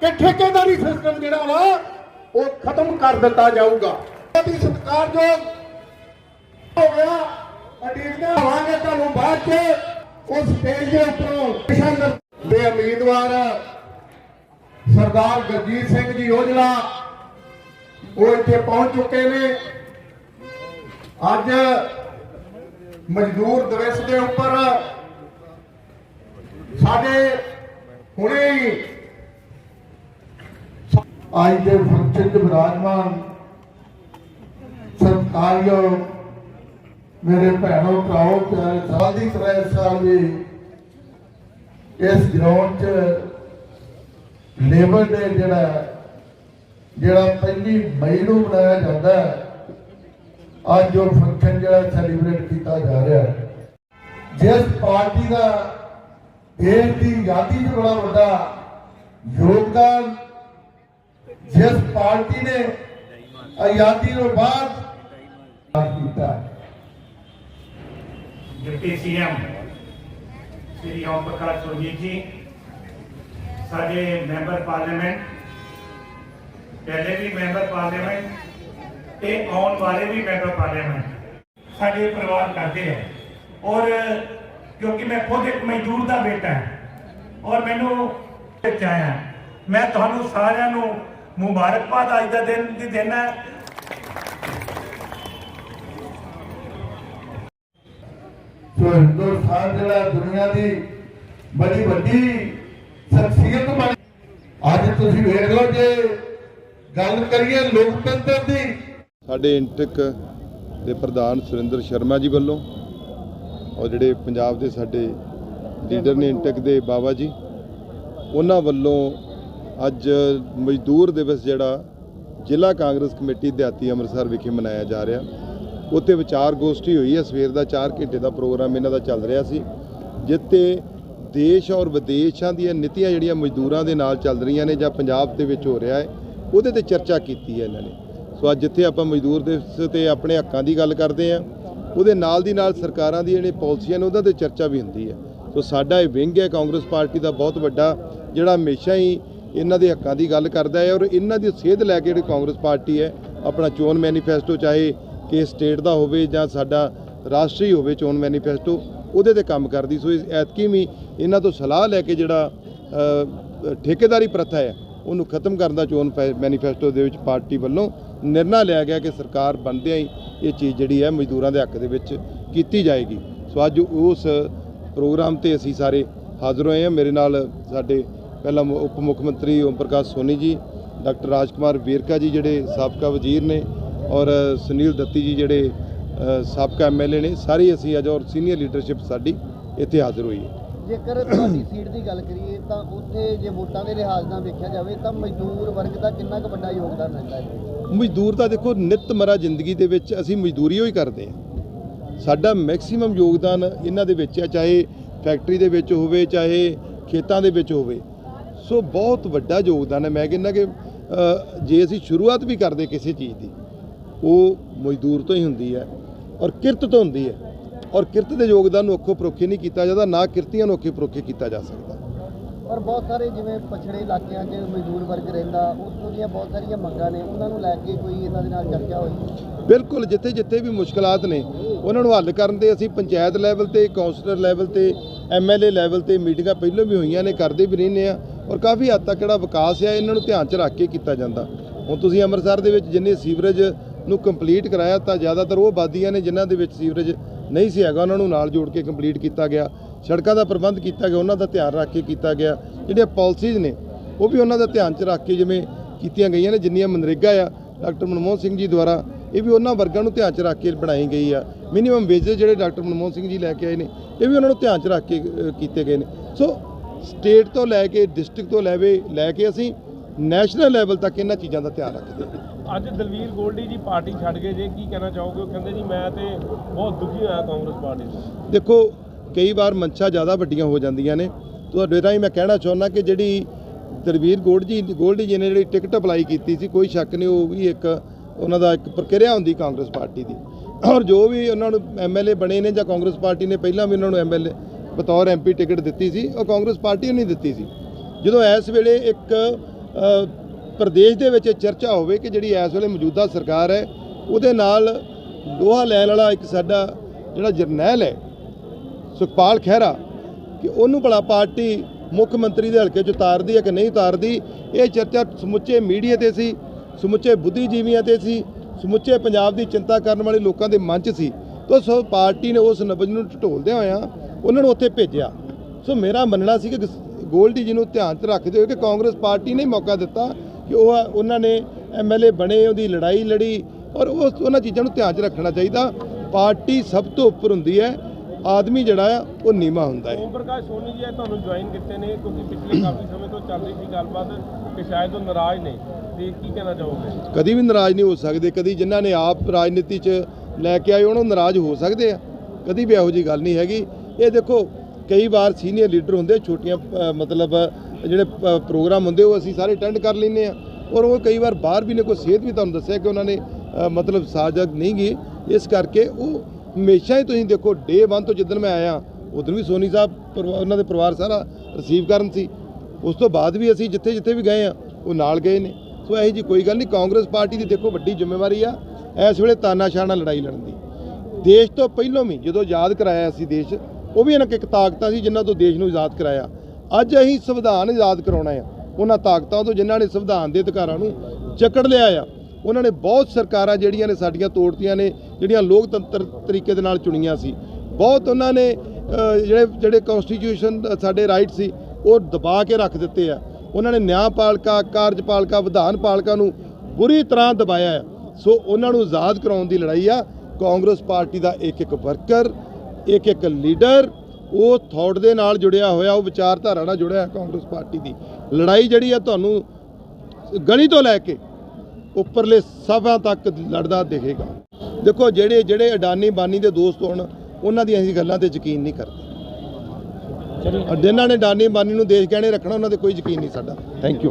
ਕਿ ਠੇਕੇਦਾਰੀ ਸਿਸਟਮ ਜਿਹੜਾ ਵਾ, ਉਹ ਖਤਮ ਕਰ ਦਿੱਤਾ ਜਾਊਗਾ। ਬਹੁਤ ਸਤਿਕਾਰਯੋਗ ਹੋ ਗਿਆ। ਅਡੀਗਦਾ ਆਵਾਂਗੇ ਤੁਹਾਨੂੰ ਬਾਅਦ ਚ, ਉਸ ਸਟੇਜ ਦੇ ਉੱਪਰੋਂ ਕਿਸ਼ਨ ਦੇ ਉਮੀਦਵਾਰ ਸਰਦਾਰ ਗੁਰਜੀਤ ਸਿੰਘ ਜੀ ਔਜਲਾ, ਉਹ ਇੱਥੇ ਪਹੁੰਚ ਚੁੱਕੇ ਨੇ। ਅੱਜ ਮਜ਼ਦੂਰ ਦਿਵਸ ਦੇ ਉੱਪਰ ਸਾਡੇ ਹੁਣੇ ਅੱਜ ਦੇ ਫੰਕਸ਼ਨ ਚ ਵਿਰਾਜਮਾਨ ਸਤਿਕਾਰਯੋਗ ਮੇਰੇ ਭੈਣੋ ਭਰਾਓ ਪਿਆਰੇ ਸਾਲ ਦੀ ਤਰ੍ਹਾਂ ਇਸ ਇਸ ਗਰਾਊਂਡ 'ਚ ਲੇਬਰ ਡੇ ਜਿਹੜਾ ਹੈ, ਜਿਹੜਾ ਪਹਿਲੀ ਮਈ ਨੂੰ ਮਨਾਇਆ ਜਾਂਦਾ ਹੈ ਅੱਜ ਉਹ ਫੰਕਸ਼ਨ ਜਿਹੜਾ ਸੈਲੀਬ੍ਰੇਟ ਕੀਤਾ ਜਾ ਰਿਹਾ ਹੈ। ਜਿਸ ਪਾਰਟੀ ਦਾ ਦੇਸ਼ ਦੀ ਆਜ਼ਾਦੀ 'ਚ ਬੜਾ ਵੱਡਾ ਯੋਗਦਾਨ ਜਿਸ ਪਾਰਟੀ ਨੇ ਆਜ਼ਾਦੀ ਤੋਂ ਬਾਅਦ ਕੀਤਾ। ਡਿਪਟੀ ਸੀਐਮ ਸ੍ਰੀ ਓਮ ਪ੍ਰਕਾਸ਼ ਸੁਰਜੀਤ ਜੀ, ਸਾਡੇ ਮੈਂਬਰ ਪਾਰਲੀਮੈਂਟ, ਪਹਿਲੇ ਵੀ ਮੈਂਬਰ ਪਾਰਲੀਮੈਂਟ ਤੇ ਆਉਣ ਵਾਲੇ ਵੀ ਮੈਂਬਰ ਪਾਰਲੀਮੈਂਟ ਸਾਡੇ ਪਰਿਵਾਰ ਕਰਦੇ ਹੈ ਔਰ ਕਿਉਂਕਿ ਮੈਂ ਖੁਦ ਇੱਕ ਮਜ਼ਦੂਰ ਦਾ ਬੇਟਾ ਹਾਂ, ਔਰ ਮੈਨੂੰ ਚਾਹਿਆ, ਮੈਂ ਤੁਹਾਨੂੰ ਸਾਰਿਆਂ ਨੂੰ ਮੁਬਾਰਕਬਾਦ ਅੱਜ ਦਾ ਦਿਨ ਦੀ ਦੇਣਾ ਹੈ। ਸੋ ਹਿੰਦੁਸਤਾਨ ਜਿਹੜਾ ਦੁਨੀਆ ਦੀ ਬੜੀ ਵੱਡੀ ਸ਼ਖਸੀਅਤ ਬਣ। ਅੱਜ ਤੁਸੀਂ ਵੇਖ ਲਓ ਜੇ ਗੱਲ ਕਰੀਏ ਲੋਕਤੰਤਰ ਦੀ। ਸਾਡੇ ਇੰਟਕ ਦੇ ਪ੍ਰਧਾਨ ਸੁਰਿੰਦਰ ਸ਼ਰਮਾ ਜੀ ਵੱਲੋਂ ਔਰ ਜਿਹੜੇ ਪੰਜਾਬ ਦੇ ਸਾਡੇ ਲੀਡਰ ਨੇ ਇੰਟਕ ਦੇ ਬਾਬਾ ਜੀ ਉਹਨਾਂ ਵੱਲੋਂ ਅੱਜ ਮਜ਼ਦੂਰ ਦਿਵਸ ਜਿਹੜਾ ਜ਼ਿਲ੍ਹਾ ਕਾਂਗਰਸ ਕਮੇਟੀ ਦਿਹਾਤੀ ਅੰਮ੍ਰਿਤਸਰ ਵਿਖੇ ਮਨਾਇਆ ਜਾ ਰਿਹਾ। ਉੱਥੇ ਵਿਚਾਰ ਗੋਸ਼ਟੀ ਹੋਈ ਹੈ। ਸਵੇਰ ਦਾ 4 ਘੰਟੇ ਦਾ ਪ੍ਰੋਗਰਾਮ ਇਹਨਾਂ ਦਾ ਚੱਲ ਰਿਹਾ ਸੀ ਜਿੱਤੇ ਦੇਸ਼ ਔਰ ਵਿਦੇਸ਼ਾਂ ਦੀਆਂ ਨੀਤੀਆਂ ਜਿਹੜੀਆਂ ਮਜ਼ਦੂਰਾਂ ਦੇ ਨਾਲ ਚੱਲ ਰਹੀਆਂ ਨੇ ਜਾਂ ਪੰਜਾਬ ਦੇ ਵਿੱਚ ਹੋ ਰਿਹਾ ਹੈ, ਉਹਦੇ ਤੇ ਚਰਚਾ ਕੀਤੀ ਹੈ ਇਹਨਾਂ ਨੇ। ਸੋ ਅੱਜ ਜਿੱਥੇ ਆਪਾਂ ਮਜ਼ਦੂਰ ਦਿਵਸ ਤੇ ਆਪਣੇ ਹੱਕਾਂ ਦੀ ਗੱਲ ਕਰਦੇ ਆ ਉਹਦੇ ਨਾਲ ਦੀ ਨਾਲ ਸਰਕਾਰਾਂ ਦੀ ਜਿਹੜੇ ਪਾਲਿਸੀਆਂ ਨੇ, ਉਹਨਾਂ ਤੇ ਚਰਚਾ ਵੀ ਹੁੰਦੀ ਹੈ। ਸੋ ਸਾਡਾ ਇਹ ਵਿੰਗ ਹੈ ਕਾਂਗਰਸ ਪਾਰਟੀ ਦਾ ਬਹੁਤ ਵੱਡਾ, ਜਿਹੜਾ ਹਮੇਸ਼ਾ ਹੀ ਇਹਨਾਂ ਦੇ ਹੱਕਾਂ ਦੀ ਗੱਲ ਕਰਦਾ ਹੈ ਔਰ ਇਹਨਾਂ ਦੀ ਸੇਧ ਲੈ ਕੇ ਜਿਹੜੀ ਕਾਂਗਰਸ ਪਾਰਟੀ ਹੈ, ਆਪਣਾ ਚੋਣ ਮੈਨੀਫੈਸਟੋ ਚਾਹੇ ਕਿ ਸਟੇਟ ਦਾ ਹੋਵੇ ਜਾਂ ਸਾਡਾ ਰਾਸ਼ਟਰੀ ਹੋਵੇ ਚੋਣ ਮੈਨੀਫੈਸਟੋ, ਉਹਦੇ ਤੇ ਕੰਮ ਕਰਦੀ। ਸੋ ਇਸ ਐਤਕੀ ਵੀ ਇਹਨਾਂ ਤੋਂ ਸਲਾਹ ਲੈ ਕੇ ਜਿਹੜਾ ਠੇਕੇਦਾਰੀ ਪ੍ਰਥਾ ਹੈ, ਉਹਨੂੰ ਖਤਮ ਕਰਨ ਦਾ ਚੋਣ ਫੈ- ਮੈਨੀਫੈਸਟੋ ਦੇ ਵਿੱਚ ਪਾਰਟੀ ਵੱਲੋਂ ਨਿਰਣਾ ਲਿਆ ਗਿਆ ਕਿ ਸਰਕਾਰ ਬਣਦਿਆਂ ਹੀ ਇਹ ਚੀਜ਼ ਜਿਹੜੀ ਹੈ ਮਜ਼ਦੂਰਾਂ ਦੇ ਹੱਕ ਦੇ ਵਿੱਚ ਕੀਤੀ ਜਾਏਗੀ। ਸੋ ਅੱਜ ਉਸ ਪ੍ਰੋਗਰਾਮ ਤੇ ਅਸੀਂ ਸਾਰੇ ਹਾਜ਼ਰ ਹੋਏ ਹਾਂ। ਮੇਰੇ ਨਾਲ ਸਾਡੇ ਪਹਿਲਾ ਉਪ ਮੁੱਖ ਮੰਤਰੀ ਓਮ ਪ੍ਰਕਾਸ਼ ਸੋਨੀ ਜੀ ਡਾਕਟਰ ਰਾਜਕੁਮਾਰ ਵੇਰਕਾ ਜੀ ਜਿਹੜੇ ਸਾਬਕਾ ਵਜ਼ੀਰ ਨੇ ਔਰ ਸੁਨੀਲ ਦੱਤੀ ਜੀ ਜਿਹੜੇ ਸਾਬਕਾ ਐਮਐਲਏ ਨੇ ਸਾਰੇ ਅਸੀਂ ਅੱਜ ਔਰ ਸੀਨੀਅਰ ਲੀਡਰਸ਼ਿਪ ਸਾਡੀ ਇੱਥੇ ਹਾਜ਼ਰ ਹੋਈ ਹੈ। ਜੇਕਰ ਤੁਹਾਡੀ ਸੀਟ ਦੀ ਗੱਲ ਕਰੀਏ ਤਾਂ ਉੱਥੇ ਜੇ ਵੋਟਾਂ ਦੇ ਲਿਹਾਜ਼ ਨਾਲ ਵੇਖਿਆ ਜਾਵੇ ਤਾਂ ਮਜ਼ਦੂਰ ਵਰਗ ਦਾ ਕਿੰਨਾ ਕੁ ਵੱਡਾ ਯੋਗਦਾਨ ਰਹਿੰਦਾ ਹੈ? ਮਜ਼ਦੂਰ ਦਾ ਦੇਖੋ ਨਿਤ ਮਰਾ ਜ਼ਿੰਦਗੀ ਦੇ ਵਿੱਚ ਅਸੀਂ ਮਜ਼ਦੂਰੀ ਹੀ ਕਰਦੇ ਹਾਂ। ਸਾਡਾ ਮੈਕਸਿਮਮ ਯੋਗਦਾਨ ਇਹਨਾਂ ਦੇ ਵਿੱਚ ਹੈ ਚਾਹੇ ਫੈਕਟਰੀ ਦੇ ਵਿੱਚ ਹੋਵੇ ਚਾਹੇ ਖੇਤਾਂ ਦੇ ਵਿੱਚ ਹੋਵੇ। ਸੋ ਬਹੁਤ ਵੱਡਾ ਯੋਗਦਾਨ ਹੈ। ਮੈਂ ਕਹਿੰਦਾ ਕਿ ਜੇ ਅਸੀਂ ਸ਼ੁਰੂਆਤ ਵੀ ਕਰਦੇ ਕਿਸੇ ਚੀਜ਼ ਦੀ ਉਹ ਮਜ਼ਦੂਰ ਤੋਂ ਹੀ ਹੁੰਦੀ ਹੈ ਔਰ ਕਿਰਤ ਤੋਂ ਹੁੰਦੀ ਹੈ। ਔਰ ਕਿਰਤ ਦੇ ਯੋਗਦਾਨ ਨੂੰ ਅੱਖੋਂ ਪਰੋਖੇ ਨਹੀਂ ਕੀਤਾ ਜਾਂਦਾ ਨਾ ਕਿਰਤੀਆਂ ਨੂੰ ਅੱਖੋਂ ਪਰੋਖੇ ਕੀਤਾ ਜਾ ਸਕਦਾ। ਪਰ ਬਹੁਤ ਸਾਰੇ ਜਿਵੇਂ ਪਛੜੇ ਇਲਾਕਿਆਂ 'ਚ ਮਜ਼ਦੂਰ ਵਰਗ ਰਹਿੰਦਾ ਉੱਥੋਂ ਦੀਆਂ ਬਹੁਤ ਸਾਰੀਆਂ ਮੰਗਾਂ ਨੇ ਉਹਨਾਂ ਨੂੰ ਲੈ ਕੇ ਕੋਈ ਇਹਨਾਂ ਦੇ ਨਾਲ ਚਰਚਾ ਹੋਈ? ਬਿਲਕੁਲ ਜਿੱਥੇ ਜਿੱਥੇ ਵੀ ਮੁਸ਼ਕਲਾਤ ਨੇ ਉਹਨਾਂ ਨੂੰ ਹੱਲ ਕਰਨ ਤੇ ਅਸੀਂ ਪੰਚਾਇਤ ਲੈਵਲ ਤੇ ਕਾਉਂਸਲਰ ਲੈਵਲ ਤੇ ਐਮਐਲਏ ਲੈਵਲ ਤੇ ਮੀਟਿੰਗਾਂ ਪਹਿਲਾਂ ਵੀ ਹੋਈਆਂ ਨੇ ਕਰਦੇ ਵੀ ਰਹਿੰਦੇ ਆ ਔਰ ਕਾਫੀ ਹੱਦ ਤੱਕ ਜਿਹੜਾ ਵਿਕਾਸ ਹੈ ਇਹਨਾਂ ਨੂੰ ਧਿਆਨ 'ਚ ਰੱਖ ਕੇ ਕੀਤਾ ਜਾਂਦਾ। ਹੁਣ ਤੁਸੀਂ ਅੰਮ੍ਰਿਤਸਰ ਦੇ ਵਿੱਚ ਜਿੰਨੇ ਸੀਵਰੇਜ ਨੂੰ ਕੰਪਲੀਟ ਕਰਾਇਆ, ਤਾਂ ਜ਼ਿਆਦਾਤਰ ਉਹ ਆਬਾਦੀਆਂ ਨੇ ਜਿਨ੍ਹਾਂ ਦੇ ਵਿੱਚ ਸੀਵਰੇਜ ਨਹੀਂ ਸੀ ਹੈਗਾ, ਉਹਨਾਂ ਨੂੰ ਨਾਲ ਜੋੜ ਕੇ ਕੰਪਲੀਟ ਕੀਤਾ ਗਿਆ। ਸੜਕਾਂ ਦਾ ਪ੍ਰਬੰਧ ਕੀਤਾ ਗਿਆ, ਉਹਨਾਂ ਦਾ ਧਿਆਨ ਰੱਖ ਕੇ ਕੀਤਾ ਗਿਆ। ਜਿਹੜੀਆਂ ਪਾਲਿਸੀਜ਼ ਨੇ, ਉਹ ਵੀ ਉਹਨਾਂ ਦਾ ਧਿਆਨ 'ਚ ਰੱਖ ਕੇ ਜਿਵੇਂ ਕੀਤੀਆਂ ਗਈਆਂ ਨੇ, ਜਿੰਨੀਆਂ ਮਨਰੇਗਾ ਆ, ਡਾਕਟਰ ਮਨਮੋਹਨ ਸਿੰਘ ਜੀ ਦੁਆਰਾ, ਇਹ ਵੀ ਉਹਨਾਂ ਵਰਗਾਂ ਨੂੰ ਧਿਆਨ 'ਚ ਰੱਖ ਕੇ ਬਣਾਈ ਗਈ ਆ। ਮਿਨੀਮਮ ਵੇਜਸ ਜਿਹੜੇ ਡਾਕਟਰ ਮਨਮੋਹਨ ਸਿੰਘ ਜੀ ਲੈ ਕੇ ਆਏ ਨੇ, ਇਹ ਵੀ ਉਹਨਾਂ ਨੂੰ ਧਿਆਨ 'ਚ ਰੱਖ ਕੇ ਕੀਤੇ ਗਏ ਨੇ। ਸੋ ਸਟੇਟ ਤੋਂ ਲੈ ਕੇ ਡਿਸਟ੍ਰਿਕਟ ਤੋਂ ਲੈਵੇ ਲੈ ਕੇ ਅਸੀਂ ਨੈਸ਼ਨਲ ਲੈਵਲ ਤੱਕ ਇਹਨਾਂ ਚੀਜ਼ਾਂ ਦਾ ਧਿਆਨ ਰੱਖਦੇ ਹਾਂ। ਅੱਜ ਦਲਵੀਰ ਗੋਲਡੀ ਜੀ ਪਾਰਟੀ ਛੱਡ ਗਏ ਜੇ ਕੀ ਕਹਿਣਾ ਚਾਹੋਗੇ? ਉਹ ਕਹਿੰਦੇ ਜੀ ਮੈਂ ਤੇ ਬਹੁਤ ਦੁਖੀ ਹੋਇਆ ਕਾਂਗਰਸ ਪਾਰਟੀ ਤੋਂ। ਦੇਖੋ ਕਈ ਵਾਰ ਮਨਸ਼ਾ ਜ਼ਿਆਦਾ ਵੱਡੀਆਂ ਹੋ ਜਾਂਦੀਆਂ ਨੇ। ਤੁਹਾਡੇ ਰਾਹੀਂ ਮੈਂ ਕਹਿਣਾ ਚਾਹੁੰਦਾ ਕਿ ਜਿਹੜੀ ਦਲਵੀਰ ਗੋਲਡ ਗੋਲਡੀ ਜੀ ਨੇ ਜਿਹੜੀ ਟਿਕਟ ਅਪਲਾਈ ਕੀਤੀ ਸੀ ਕੋਈ ਸ਼ੱਕ ਨਹੀਂ ਉਹ ਵੀ ਇੱਕ ਉਹਨਾਂ ਦਾ ਇੱਕ ਪ੍ਰਕਿਰਿਆ ਹੁੰਦੀ ਕਾਂਗਰਸ ਪਾਰਟੀ ਦੀ। ਔਰ ਜੋ ਵੀ ਉਹਨਾਂ ਨੂੰ ਐਮਐਲਏ ਬਣੇ ਨੇ ਜਾਂ ਕਾਂਗਰਸ ਪਾਰਟੀ ਨੇ ਪਹਿਲਾਂ ਵੀ ਉਹਨਾਂ ਨੂੰ ਐਮਐਲਏ ਬਤੌਰ ਐਮਪੀ ਟਿਕਟ ਦਿੱਤੀ ਸੀ, ਉਹ ਕਾਂਗਰਸ ਪਾਰਟੀ ਨੇ ਨਹੀਂ ਦਿੱਤੀ ਸੀ। ਜਦੋਂ ਇਸ ਵੇਲੇ ਇੱਕ ਪ੍ਰਦੇਸ਼ ਦੇ ਵਿੱਚ ਇਹ ਚਰਚਾ ਹੋਵੇ ਕਿ ਜਿਹੜੀ ਇਸ ਵੇਲੇ ਮੌਜੂਦਾ ਸਰਕਾਰ ਹੈ, ਉਹਦੇ ਨਾਲ ਲੋਹਾ ਲੈਣ ਵਾਲਾ ਇੱਕ ਸਾਡਾ ਜਿਹੜਾ ਜਰਨੈਲ ਹੈ, ਸੁਖਪਾਲ ਖਹਿਰਾ, ਕਿ ਉਹਨੂੰ ਭਲਾ ਪਾਰਟੀ ਮੁੱਖ ਮੰਤਰੀ ਦੇ ਹਲਕੇ 'ਚ ਉਤਾਰਦੀ ਹੈ ਕਿ ਨਹੀਂ ਉਤਾਰਦੀ, ਇਹ ਚਰਚਾ ਸਮੁੱਚੇ ਮੀਡੀਆ ਤੇ ਸੀ, ਸਮੁੱਚੇ ਬੁੱਧੀਜੀਵੀਆਂ ਤੇ ਸੀ, ਸਮੁੱਚੇ ਪੰਜਾਬ ਦੀ ਚਿੰਤਾ ਕਰਨ ਵਾਲੇ ਲੋਕਾਂ ਦੇ ਮਨ 'ਚ ਸੀ। ਤੋ ਸੋ ਪਾਰਟੀ ਨੇ ਉਸ ਨਬਜ ਨੂੰ ਢਟੋਲਦਿਆਂ ਹੋਇਆਂ ਉਹਨਾਂ ਨੂੰ ਉੱਥੇ ਭੇਜਿਆ। ਸੋ ਮੇਰਾ ਮੰਨਣਾ ਸੀ ਕਿ ਗੋਲਡੀ ਜੀ ਨੂੰ ਧਿਆਨ 'ਚ ਰੱਖਦੇ ਹੋਏ ਕਿ ਕਾਂਗਰਸ ਪਾਰਟੀ ਨੇ ਮੌਕਾ ਦਿੱਤਾ ਕਿ ਉਹ ਉਹਨਾਂ ਨੇ ਐਮਐਲਏ ਬਣੇ ਉਹਦੀ ਲੜਾਈ ਲੜੀ ਔਰ ਉਸ ਉਹਨਾਂ ਚੀਜ਼ਾਂ ਨੂੰ ਧਿਆਨ 'ਚ ਰੱਖਣਾ ਚਾਹੀਦਾ। ਪਾਰਟੀ ਸਭ ਤੋਂ ਉੱਪਰ ਹੁੰਦੀ ਹੈ ਆਦਮੀ ਜਿਹੜਾ ਆ ਉਹ ਨੀਵਾ ਹੁੰਦਾ ਹੈ। ਓਮ ਪ੍ਰਕਾਸ਼ ਸੋਨੀ ਜੀ ਤੁਹਾਨੂੰ ਜੁਆਇਨ ਕੀਤੇ ਨੇ। ਕਿਉਂਕਿ ਪਿਛਲੇ ਕਾਫੀ ਸਮੇਂ ਤੋਂ ਚੱਲ ਰਹੀ ਸੀ ਗੱਲਬਾਤ ਕਿ ਸ਼ਾਇਦ ਉਹ ਨਾਰਾਜ਼ ਨੇ। ਤੇ ਕੀ ਕਹਿਣਾ ਚਾਹੋਗੇ? ਕਦੀ ਵੀ ਨਾਰਾਜ਼ ਨਹੀਂ ਹੋ ਸਕਦੇ। ਕਦੀ ਜਿਨ੍ਹਾਂ ਨੇ ਆਪ ਰਾਜਨੀਤੀ 'ਚ ਲੈ ਕੇ ਆਏ ਉਹਨਾਂ ਨਾਰਾਜ਼ ਹੋ ਸਕਦੇ ਆ। ਕਦੀ ਵੀ ਇਹੋ ਜੀ ਗੱਲ ਨਹੀਂ ਹੈਗੀ। ਇਹ ਦੇਖੋ, ਕਈ ਵਾਰ ਸੀਨੀਅਰ ਲੀਡਰ ਹੁੰਦੇ, ਛੋਟੀਆਂ ਮਤਲਬ, ਜਿਹੜੇ ਪ੍ਰੋਗਰਾਮ ਹੁੰਦੇ, ਉਹ ਅਸੀਂ ਸਾਰੇ ਅਟੈਂਡ ਕਰ ਲੈਂਦੇ ਆ ਔਰ ਉਹ ਕਈ ਵਾਰ ਬਾਹਰ ਵੀ ਨੇ, ਕੋਈ ਸਿਹਤ ਵੀ ਤੁਹਾਨੂੰ ਦੱਸਿਆ ਕਿ ਉਹਨਾਂ ਨੇ ਮਤਲਬ ਸਾਜਗ ਨਹੀਂ ਗਏ। ਇਸ ਕਰਕੇ ਉਹ ਹਮੇਸ਼ਾ ਹੀ ਤੁਸੀਂ ਦੇਖੋ ਡੇ 1 ਤੋਂ ਜਿੱਦਣ ਮੈਂ ਆਇਆ, ਉਦੋਂ ਵੀ ਸੋਨੀ ਸਾਹਿਬ, ਪਰਿਵਾ- ਉਹਨਾਂ ਦੇ ਪਰਿਵਾਰ ਸਾਰਾ ਰਿਸੀਵ ਕਰਨ ਸੀ। ਉਸ ਤੋਂ ਬਾਅਦ ਵੀ ਅਸੀਂ ਜਿੱਥੇ ਜਿੱਥੇ ਵੀ ਗਏ ਆ ਉਹ ਨਾਲ ਗਏ ਨੇ। ਸੋ ਇਹੋ ਜੀ ਕੋਈ ਗੱਲ ਨਹੀਂ, ਕਾਂਗਰਸ ਪਾਰਟੀ ਦੀ ਦੇਖੋ ਵੱਡੀ ਜ਼ਿੰਮੇਵਾਰੀ ਆ, ਇਸ ਵੇਲੇ ਤਾਨਾਸ਼ਾਹ ਨਾਲ ਲੜਾਈ ਲੜਨ ਦੀ। ਦੇਸ਼ ਤੋਂ ਪਹਿਲਾਂ ਵੀ, ਜਦੋਂ ਯਾਦ ਕਰਾਇਆ ਸੀ ਦੇਸ਼ ਉਹ ਵੀ ਇਹਨਾਂ ਇੱਕ ਤਾਕਤਾਂ ਸੀ ਜਿਨ੍ਹਾਂ ਤੋਂ ਦੇਸ਼ ਨੂੰ ਆਜ਼ਾਦ ਕਰਾਇਆ। ਅੱਜ ਅਸੀਂ ਸੰਵਿਧਾਨ ਆਜ਼ਾਦ ਕਰਾਉਣਾ ਆ। ਉਹਨਾਂ ਤਾਕਤਾਂ ਤੋਂ ਜਿਨ੍ਹਾਂ ਨੇ ਸੰਵਿਧਾਨ ਦੇ ਅਧਿਕਾਰਾਂ ਨੂੰ ਜਕੜ ਲਿਆ ਆ, ਉਹਨਾਂ ਨੇ ਬਹੁਤ ਸਰਕਾਰਾਂ ਜਿਹੜੀਆਂ ਨੇ ਸਾਡੀਆਂ ਤੋੜਤੀਆਂ ਨੇ, ਜਿਹੜੀਆਂ ਲੋਕਤੰਤਰ ਤਰੀਕੇ ਦੇ ਨਾਲ ਚੁਣੀਆਂ ਸੀ। ਬਹੁਤ ਉਹਨਾਂ ਨੇ ਜਿਹੜੇ ਜਿਹੜੇ ਕਨਸਟੀਟਿਊਸ਼ਨ ਸਾਡੇ ਰਾਈਟ ਸੀ, ਉਹ ਦਬਾ ਕੇ ਰੱਖ ਦਿੱਤੇ ਆ। ਉਹਨਾਂ ਨੇ ਨਿਆਂਪਾਲਕਾ, ਕਾਰਜਪਾਲਿਕਾ ਵਿਧਾਨ ਪਾਲਿਕਾ ਨੂੰ ਬੁਰੀ ਤਰ੍ਹਾਂ ਦਬਾਇਆ ਹੈ ਸੋ ਉਹਨਾਂ ਨੂੰ ਆਜ਼ਾਦ ਕਰਾਉਣ ਦੀ ਲੜਾਈ ਆ। ਕਾਂਗਰਸ ਪਾਰਟੀ ਦਾ ਇੱਕ ਇੱਕ ਵਰਕਰ ਇੱਕ ਇੱਕ ਲੀਡਰ ਉਹ ਥੌਟ ਦੇ ਨਾਲ ਜੁੜਿਆ ਹੋਇਆ ਉਹ ਵਿਚਾਰਧਾਰਾ ਨਾਲ ਜੁੜਿਆ ਹੈ ਕਾਂਗਰਸ ਪਾਰਟੀ ਦੀ। ਲੜਾਈ ਜਿਹੜੀ ਆ ਤੁਹਾਨੂੰ ਗਲੀ ਤੋਂ ਲੈ ਕੇ ਉੱਪਰਲੇ ਸਭਾ ਤੱਕ ਲੜਦਾ ਦਿਖੇਗਾ। ਦੇਖੋ ਜਿਹੜੇ ਜਿਹੜੇ ਅਡਾਨੀ ਬਾਨੀ ਦੇ ਦੋਸਤ ਹੋਣ ਉਹਨਾਂ ਦੀਆਂ ਅਸੀਂ ਗੱਲਾਂ ਤੇ ਯਕੀਨ ਨਹੀਂ ਕਰਦੇ। ਜਿਨ੍ਹਾਂ ਨੇ ਅਡਾਨੀ ਬਾਨੀ ਨੂੰ ਦੇਸ਼ ਗਹਿਣੇ ਰੱਖਣਾ ਉਹਨਾਂ ਤੇ ਕੋਈ ਯਕੀਨ ਨਹੀਂ ਸਾਡਾ। Thank you